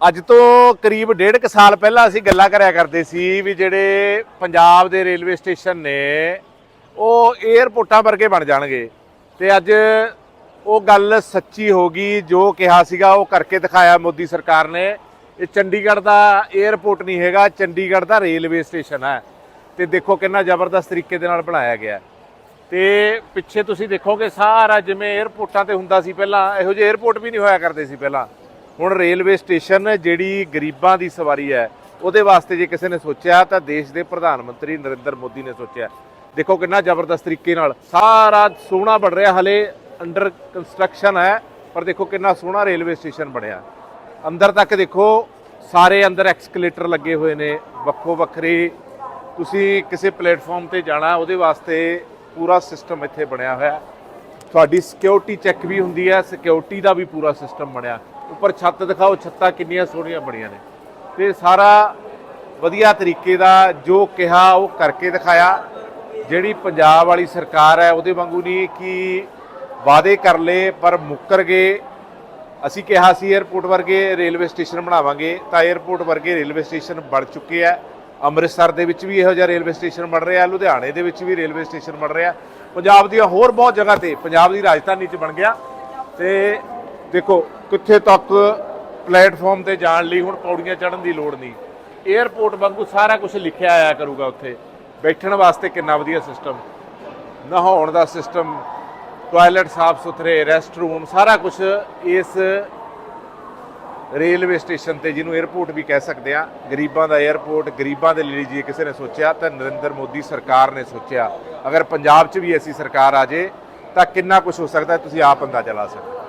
ਅੱਜ ਤੋਂ ਕਰੀਬ ਡੇਢ ਕੁ ਸਾਲ ਪਹਿਲਾਂ ਅਸੀਂ ਗੱਲਾਂ ਕਰਿਆ ਕਰਦੇ ਸੀ ਵੀ ਜਿਹੜੇ ਪੰਜਾਬ ਦੇ ਰੇਲਵੇ ਸਟੇਸ਼ਨ ਨੇ, ਉਹ 에ਅਰਪੋਰਟਾਂ ਵਰਗੇ ਬਣ ਜਾਣਗੇ। ਤੇ ਅੱਜ ਉਹ ਗੱਲ ਸੱਚੀ ਹੋ ਗਈ, ਜੋ ਕਿਹਾ ਸੀਗਾ, ਉਹ ਕਰਕੇ ਦਿਖਾਇਆ ਮੋਦੀ ਸਰਕਾਰ ਨੇ। ਇਹ ਚੰਡੀਗੜ੍ਹ ਦਾ 에ਅਰਪੋਰਟ ਨਹੀਂ ਹੈਗਾ, ਚੰਡੀਗੜ੍ਹ ਦਾ ਰੇਲਵੇ ਸਟੇਸ਼ਨ ਹੈ। ਤੇ ਦੇਖੋ ਕਿੰਨਾ ਜ਼ਬਰਦਸਤ ਤਰੀਕੇ ਦੇ ਨਾਲ ਬਣਾਇਆ ਗਿਆ। ਤੇ ਪਿੱਛੇ ਤੁਸੀਂ ਦੇਖੋਗੇ ਸਾਰਾ ਜਿਵੇਂ 에ਅਰਪੋਰਟਾਂ ਤੇ ਹੁੰਦਾ ਸੀ ਪਹਿਲਾਂ, ਇਹੋ ਜਿਹੇ 에ਅਰਪੋਰਟ ਵੀ ਨਹੀਂ ਹੋਇਆ ਕਰਦੇ ਸੀ ਪਹਿਲਾਂ। ਹੁਣ ਰੇਲਵੇ ਸਟੇਸ਼ਨ ਜਿਹੜੀ ਗਰੀਬਾਂ ਦੀ ਸਵਾਰੀ ਹੈ, ਉਹਦੇ ਵਾਸਤੇ ਜੇ ਕਿਸੇ ਨੇ ਸੋਚਿਆ ਤਾਂ ਦੇਸ਼ ਦੇ ਪ੍ਰਧਾਨ ਮੰਤਰੀ ਨਰਿੰਦਰ ਮੋਦੀ ਨੇ ਸੋਚਿਆ। ਦੇਖੋ ਕਿੰਨਾ ਜ਼ਬਰਦਸਤ ਤਰੀਕੇ ਨਾਲ ਸਾਰਾ ਸੋਹਣਾ ਬਣ ਰਿਹਾ, ਹਲੇ ਅੰਡਰ ਕੰਸਟਰਕਸ਼ਨ ਹੈ, ਪਰ ਦੇਖੋ ਕਿੰਨਾ ਸੋਹਣਾ ਰੇਲਵੇ ਸਟੇਸ਼ਨ ਬਣਿਆ। ਅੰਦਰ ਤੱਕ ਦੇਖੋ, ਸਾਰੇ ਅੰਦਰ ਐਕਸਕੇਲੇਟਰ ਲੱਗੇ ਹੋਏ ਨੇ, ਵੱਖੋ ਵੱਖਰੇ। ਤੁਸੀਂ ਕਿਸੇ ਪਲੇਟਫਾਰਮ ਤੇ ਜਾਣਾ, ਉਹਦੇ ਵਾਸਤੇ ਪੂਰਾ ਸਿਸਟਮ ਇੱਥੇ ਬਣਿਆ ਹੋਇਆ। ਤੁਹਾਡੀ ਸਿਕਿਉਰਿਟੀ ਚੈੱਕ ਵੀ ਹੁੰਦੀ ਹੈ ਸਿਕਿਉਰਿਟੀ ਦਾ ਵੀ ਪੂਰਾ ਸਿਸਟਮ ਬਣਿਆ। ਉੱਪਰ ਛੱਤ ਦਿਖਾਓ, ਛੱਤਾਂ ਕਿੰਨੀਆਂ ਸੋਹਣੀਆਂ ਬਣੀਆਂ ਨੇ। ਤੇ ਸਾਰਾ ਵਧੀਆ ਤਰੀਕੇ ਦਾ ਜੋ ਕਿਹਾ, ਉਹ ਕਰਕੇ ਦਿਖਾਇਆ। ਜਿਹੜੀ ਪੰਜਾਬ ਵਾਲੀ ਸਰਕਾਰ ਹੈ, ਉਹਦੇ ਵਾਂਗੂ ਨਹੀਂ ਕਿ ਵਾਅਦੇ ਕਰ ਲਏ ਪਰ ਮੁੱਕਰ ਗਏ। ਅਸੀਂ ਕਿਹਾ ਸੀ 에ਅਰਪੋਰਟ ਵਰਗੇ ਰੇਲਵੇ ਸਟੇਸ਼ਨ ਬਣਾਵਾਂਗੇ, ਤਾਂ 에ਅਰਪੋਰਟ ਵਰਗੇ ਰੇਲਵੇ ਸਟੇਸ਼ਨ ਬਣ ਚੁੱਕੇ ਆ। ਅੰਮ੍ਰਿਤਸਰ ਦੇ ਵਿੱਚ ਵੀ ਇਹੋ ਜਿਹਾ ਰੇਲਵੇ ਸਟੇਸ਼ਨ ਬਣ ਰਿਹਾ, ਲੁਧਿਆਣੇ ਦੇ ਵਿੱਚ ਵੀ ਰੇਲਵੇ ਸਟੇਸ਼ਨ ਬਣ ਰਿਹਾ। ਪੰਜਾਬ ਦੀਆਂ ਹੋਰ ਬਹੁਤ ਜਗ੍ਹਾ ਤੇ, ਪੰਜਾਬ ਦੀ ਰਾਜਧਾਨੀ 'ਚ ਬਣ ਗਿਆ। ਤੇ ਦੇਖੋ ਕਿੱਥੇ ਤੱਕ ਪਲੇਟਫਾਰਮ ਤੇ ਜਾਣ ਲਈ ਹੁਣ ਪੌੜੀਆਂ ਚੜ੍ਹਨ ਦੀ ਲੋੜ ਨਹੀਂ। 에어ਪੋਰਟ ਵਾਂਗੂ ਸਾਰਾ ਕੁਝ ਲਿਖਿਆ ਆਇਆ ਕਰੂਗਾ ਉੱਥੇ। ਬੈਠਣ ਵਾਸਤੇ ਕਿੰਨਾ ਵਧੀਆ ਸਿਸਟਮ ਨਹਾਉਣ ਦਾ ਸਿਸਟਮ ਟਾਇਲਟ ਸਾਫ਼ ਸੁਥਰੇ ਰੈਸਟ ਰੂਮ ਸਾਰਾ ਕੁਝ ਇਸ ਰੇਲਵੇ ਸਟੇਸ਼ਨ ਤੇ ਜਿਹਨੂੰ 에어ਪੋਰਟ ਵੀ ਕਹਿ ਸਕਦੇ ਆ। ਗਰੀਬਾਂ ਦਾ 에어ਪੋਰਟ ਗਰੀਬਾਂ ਦੇ ਲਈ ਜੇ ਕਿਸੇ ਨੇ ਸੋਚਿਆ ਤਾਂ ਨਰਿੰਦਰ ਮੋਦੀ ਸਰਕਾਰ ਨੇ ਸੋਚਿਆ। ਅਗਰ ਪੰਜਾਬ 'ਚ ਵੀ ਐਸੀ ਸਰਕਾਰ ਆ ਜੇ ਤਾਂ ਕਿੰਨਾ ਕੁਝ ਹੋ ਸਕਦਾ ਤੁਸੀਂ ਆਪ ਅੰਦਾਜ਼ਾ ਲਾ ਸਕਦੇ